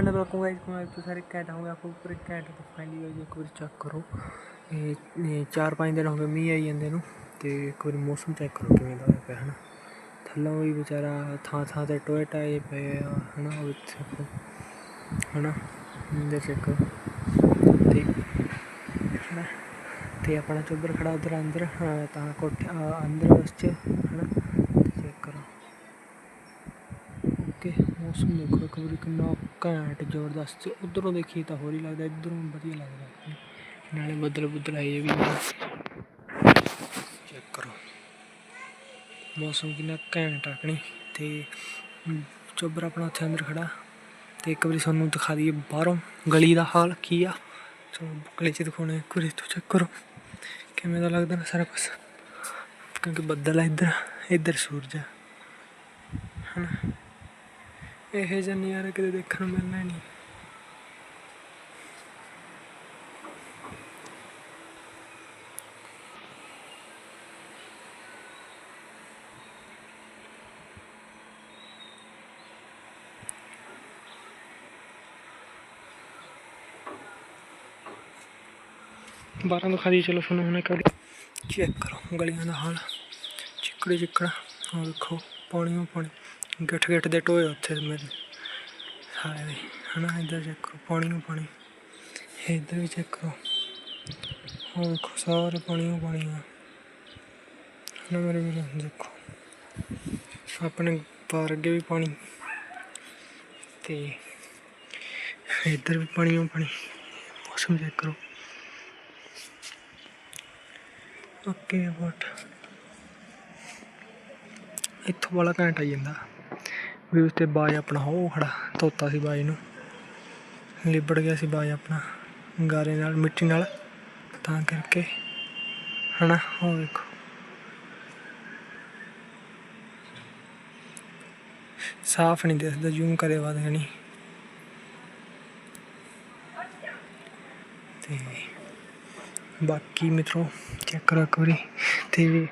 Command ਰੱਖੂੰਗਾ ਇਸ command ਤੋਂ ਸਾਰੇ ਘੈਂਟ ਹੋਊਗਾ ਆਪਕੋ ਪੂਰੇ ਘੈਂਟ ਤੋਂ ਫਾਈਨਲੀ ਗਾਇਸ ਇੱਕ ਵਾਰੀ ਚੈੱਕ ਕਰੋ। ਇਹ ਚਾਰ ਪੰਜ ਦਿਨ ਹੋ ਗਏ ਮੀਂਹ ਆਈ ਜਾਂਦੇ ਨੂੰ, ਤੇ ਇੱਕ ਵਾਰੀ ਮੌਸਮ ਚੈੱਕ ਕਰੋ ਕਿਵੇਂ ਦਾ ਹੋਇਆ ਪਿਆ, ਹਨਾ? ਥੱਲੋਂ ਵੀ ਵਿਚਾਰਾ ਥਾਂ ਥਾਂ ਤੇ ਟੋਏ ਟਾਏ ਪਏ ਆ, ਹਨਾ, ਉਹ ਦੇਖੋ ਹਨਾ? ਇੰਦਰ ਚੈੱਕ ਕਰੋ। ਤੇ, ਹਨਾ? ਤੇ ਆਪਣਾ ਚੋਬਰ ਖੜਾ ਉਧਰ ਅੰਦਰ ਤਾਂ ਕੋਠੇ ਅੰਦਰ ਉਸ ਚ, ਹਨਾ? ਚੈੱਕ ਕਰੋ। ਓਕੇ ਮੌਸਮ ਦੇਖੋ ਇੱਕ ਵਾਰੀ ਕਿੰਨਾ ਘੈਂਟ, ਜ਼ਬਰਦਸਤ ਉਧਰੋਂ ਦੇਖੀ ਤਾਂ ਹੋਰ ਹੀ ਲੱਗਦਾ, ਇਧਰੋਂ ਵਧੀਆ ਲੱਗਦਾ। ਨਾਲੇ ਬੱਦਲ ਬੁੱਦਲ ਆਏ ਵੀ ਚੈੱਕ ਕਰੋ। ਮੌਸਮ ਕਿੰਨਾ ਘੈਂਟ ਆਕਣੀ ਤੇ ਚੋਬਰ ਆਪਣਾ ਉੱਥੇ ਅੰਦਰ ਖੜਾ। ਤੇ ਇੱਕ ਵਾਰੀ ਤੁਹਾਨੂੰ ਦਿਖਾ ਦਈਏ ਬਾਹਰੋਂ ਗਲੀ ਦਾ ਹਾਲ ਕੀ ਆ। ਸੋ ਗਲੀ 'ਚ ਦਿਖਾਉਣੇ ਇੱਕ ਵਾਰੀ ਤੋਂ ਚੈੱਕ ਕਰੋ। ਕਿਵੇਂ ਦਾ ਲੱਗਦਾ ਨਾ ਸਾਰਾ ਕੁਛ? ਕਿਉਂਕਿ ਬੱਦਲ ਆ ਇੱਧਰ ਇੱਧਰ ਸੂਰਜ ਆ। ਹਨਾ? ਇਹ ਜਿਹਾ ਨਜ਼ਾਰਾ ਕਿਤੇ ਦੇਖਣ ਨੂੰ ਮਿਲਣਾ ਹੀ ਨਹੀਂ। ਬਾਹਰੋਂ ਦਿਖਾ ਦੀ ਚਲੋ ਸੁਣੋ ਹੁਣੇ ਕਰ ਚੈੱਕ ਕਰੋ ਗਲੀਆਂ ਦਾ ਹਾਲ। ਚਿੱਕੜੇ ਚਿੱਕੜਾ ਆਹ ਵੇਖੋ ਪਾਣੀ ਓ ਪਾਣੀ ਗਿੱਠ ਗਿੱਠ ਦੇ ਟੋਏ ਉੱਥੇ ਮੇਰੇ ਸਾਰੇ ਦੇ। ਹਨਾ, ਇੱਧਰ ਚੈੱਕ ਕਰੋ ਪਾਣੀ ਓ ਪਾਣੀ ਇੱਧਰ ਵੀ ਚੈੱਕ। ਕਰੋ ਆਹ ਵੇਖੋ ਸਾਰੇ ਪਾਣੀ ਓ ਪਾਣੀ ਆ ਹਨਾ ਮੇਰੇ ਵੀਰੋ, ਦੇਖੋ। ਆਪਣੇ ਪਾਰ ਅੱਗੇ ਵੀ ਪਾਣੀ ਤੇ ਇੱਧਰ ਵੀ ਪਾਣੀ ਓ ਪਾਣੀ ਮੌਸਮ ਚੈੱਕ ਕਰੋ। ਓਕੇ ਬਟ ਇੱਥੋਂ ਵਾਲਾ ਘੰਟਾ ਹੀ ਜਾਂਦਾ। ਵੀ ਉਸ ਤੇ ਬਾਜ ਆਪਣਾ, ਉਹ ਖੜਾ, ਧੋਤਾ ਸੀ ਬਾਜ ਨੂੰ। ਲਿਬੜ ਗਿਆ ਸੀ ਬਾਜ ਆਪਣਾ, ਗਾਰੇ ਨਾਲ, ਮਿੱਟੀ ਨਾਲ। ਤਾਂ ਕਰਕੇ, ਹਨਾ, ਉਹ ਵੇਖੋ। ਸਾਫ਼ ਨਹੀਂ ਦਿਸਦਾ, ਜ਼ੂਮ ਕਰੇ ਬਾਅਦ ਨਹੀਂ ਤੇ ਬਾਕੀ ਮਿੱਤਰੋ ਚੈੱਕ ਕਰੋ ਇੱਕ ਵਾਰੀ। ਤੇ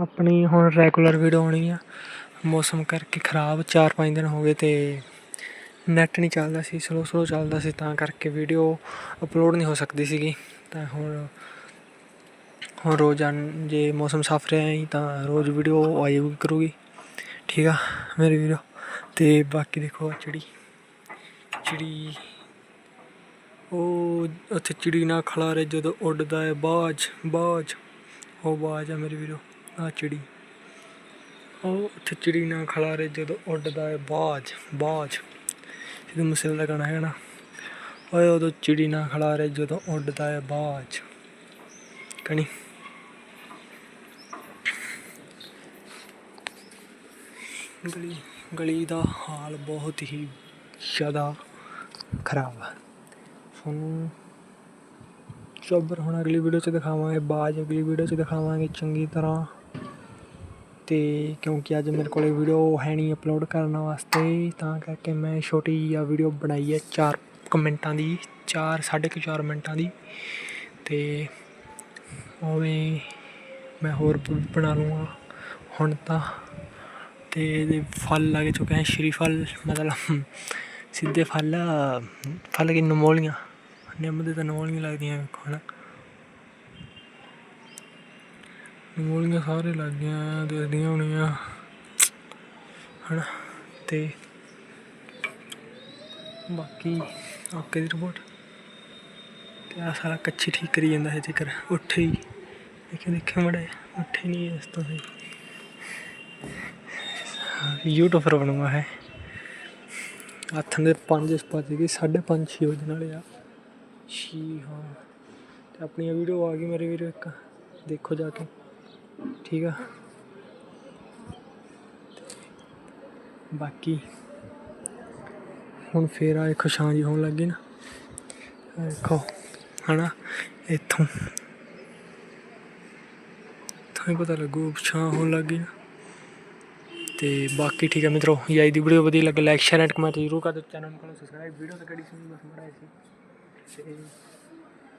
ਆਪਣੀ ਹੁਣ ਰੈਗੂਲਰ ਵੀਡੀਓ ਆਉਣੀ ਆ। ਮੌਸਮ ਕਰਕੇ ਖਰਾਬ 4-5 ਦਿਨ ਹੋ ਗਏ ਤੇ ਨੈਟ ਨਹੀਂ ਚੱਲਦਾ ਸੀ ਸਲੋ ਸਲੋ ਚੱਲਦਾ ਸੀ, ਤਾਂ ਕਰਕੇ ਵੀਡੀਓ ਅਪਲੋਡ ਨਹੀਂ ਹੋ ਸਕਦੀ ਸੀਗੀ। ਤਾਂ ਹੁਣ ਹੁਣ ਰੋਜ਼ਾਨ ਜੇ ਮੌਸਮ ਸਾਫ਼ ਰਿਹਾ ਹੀ ਤਾਂ ਰੋਜ਼ ਵੀਡੀਓ ਆਏਗੀ ਕਰੂਗੀ। ਠੀਕ ਆ ਮੇਰੀ ਵੀਰੋ, ਤੇ ਬਾਕੀ ਦੇਖੋ ਆਹ ਚਿੜੀ। ਚਿੜੀ, ਉਹ ਉੱਥੇ ਚਿੜੀ ਨਾ ਖਲਾਰੇ ਜਦੋਂ ਉੱਡਦਾ ਹੈ, ਬਾਜ ਬਾਜ, ਉਹ ਬਾਜ ਆ ਮੇਰੀ ਵੀਰੋ ਆ ਚਿੜੀ। ਉਹ ਉੱਥੇ ਚਿੜੀ ਨਾ ਖਲਾਰੇ ਜਦੋਂ ਉੱਡਦਾ ਹੈ, ਬਾਜ ਬਾਜ। ਸਿੱਧੂ ਮੂਸੇਵਾਲੇ ਦਾ ਗਾਣਾ ਹੈ ਨਾ। ਓਏ ਉਦੋਂ ਚਿੜੀ ਨਾ ਖਲਾਰੇ ਜਦੋਂ ਉੱਡਦਾ ਹੈ, ਬਾਜ। ਕਣੀ। ਗਲੀ ਗਲੀ ਦਾ ਹਾਲ ਬਹੁਤ ਹੀ ਜ਼ਿਆਦਾ ਖਰਾਬ ਹੈ ਤੁਹਾਨੂੰ ਚੋਬਰ ਹੁਣ ਅਗਲੀ ਵੀਡੀਓ 'ਚ ਦਿਖਾਵਾਂਗੇ, ਬਾਜ ਅਗਲੀ ਵੀਡੀਓ 'ਚ ਦਿਖਾਵਾਂਗੇ। ਚੰਗੀ ਤਰ੍ਹਾਂ ਅਤੇ ਕਿਉਂਕਿ ਅੱਜ ਮੇਰੇ ਕੋਲ ਵੀਡੀਓ ਹੈ ਨਹੀਂ ਅਪਲੋਡ ਕਰਨ ਵਾਸਤੇ, ਤਾਂ ਕਰਕੇ ਮੈਂ ਛੋਟੀ ਜਿਹੀ ਵੀਡੀਓ ਬਣਾਈ ਹੈ ਚਾਰ ਕੁ ਮਿੰਟਾਂ ਦੀ 4 4.5 4 ਮਿੰਟਾਂ ਦੀ। ਅਤੇ ਉਵੇਂ ਮੈਂ ਹੋਰ ਬਣਾ ਲੂੰਗਾ ਹੁਣ ਤਾਂ। ਤੇ ਇਹਦੇ ਫਲ ਲੱਗ ਚੁੱਕੇ ਹਨ ਸ਼੍ਰੀਫਲ ਮਤਲਬ ਸਿੱਧੇ ਫਲ ਫਲ ਕੀ ਨਮੋਲੀਆਂ ਨਿੰਮ ਦੇ ਤਾਂ ਨਮੋਲੀਆਂ ਲੱਗਦੀਆਂ ਵੇਖੋ ਹਨਾ। ਨਮੋਲੀਆਂ ਸਾਰੇ ਲੱਗ ਗਈਆਂ ਦੇਖਦੀਆਂ ਹੋਣੀਆਂ। ਹਨਾ, ਤੇ ਬਾਕੀ ਓਕੇ ਦੀ ਰਿਪੋਰਟ ਤੇ ਆ ਸਾਰਾ ਕੱਚੀ ਠੀਕ ਕਰੀ ਜਾਂਦਾ ਹੈ ਜੇਕਰ ਉੱਠੇ ਹੀ। ਦੇਖੇ ਦੇਖੇ ਮੜੇ ਉੱਠੇ ਨਹੀਂ ਇਸ ਤੋਂ ਸਹੀ। ਯੂਟਿਊਬਰ ਬਣੂਗਾ ਹੈ। ਹੱਥ ਦੇ 5 ਵੱਜ ਗਏ 5:30 6 ਵਜੇ ਨਾਲੇ ਆ। ਛੀ ਹਾਂ। ਤੇ ਆਪਣੀ ਵੀਡੀਓ ਆ ਗਈ ਮੇਰੇ ਵੀਰੋ ਇੱਕ। ਦੇਖੋ ਜਾ ਕੇ। ਠੀਕ ਆ। ਬਾਕੀ ਹੁਣ ਫੇਰ ਆ ਦੇਖੋ ਛਾਂ ਜੀ ਹੋਣ ਲੱਗੀ ਨਾ। ਆਹ ਦੇਖੋ, ਹਨਾ, ਇੱਥੋਂ। ਤੁਹਾਨੂੰ ਪਤਾ ਲੱਗੂ ਛਾਂ ਹੋਣ ਲੱਗੀ ਨਾ ਤੇ ਬਾਕੀ ਠੀਕ ਹੈ ਮਿੱਤਰੋ ਜੇ ਦੀ ਵੀਡੀਓ ਵਧੀਆ ਲੱਗੇ ਲਾਈਕ ਸ਼ੇਅਰ ਐਂਡ ਕਮੈਂਟ ਜ਼ਰੂਰ ਕਰ ਦਿਓ। ਚੈਨਲ ਨੂੰ ਸਬਸਕ੍ਰਾਈਬ ਵੀਡੀਓ ਤਾਂ ਕਿਹੜੀ ਸੀ ਬਸ ਮੜਾ ਸੀ। ਤੇ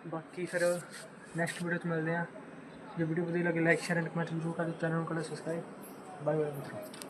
ਬਾਕੀ ਫਿਰ ਨੈਕਸਟ ਵੀਡੀਓ 'ਚ ਮਿਲਦੇ ਆ। ਜੇ ਵੀਡੀਓ ਵਧੀਆ ਲੱਗੇ ਲਾਈਕ ਸ਼ੇਅਰ ਐਂਡ ਕਮੈਂਟ ਜ਼ਰੂਰ ਕਰ ਦਿਓ ਚੈਨਲ ਨੂੰ ਕਰੋ ਸਬਸਕ੍ਰਾਈਬ ਬਾਏ ਬਾਏ ਮਿੱਤਰੋ।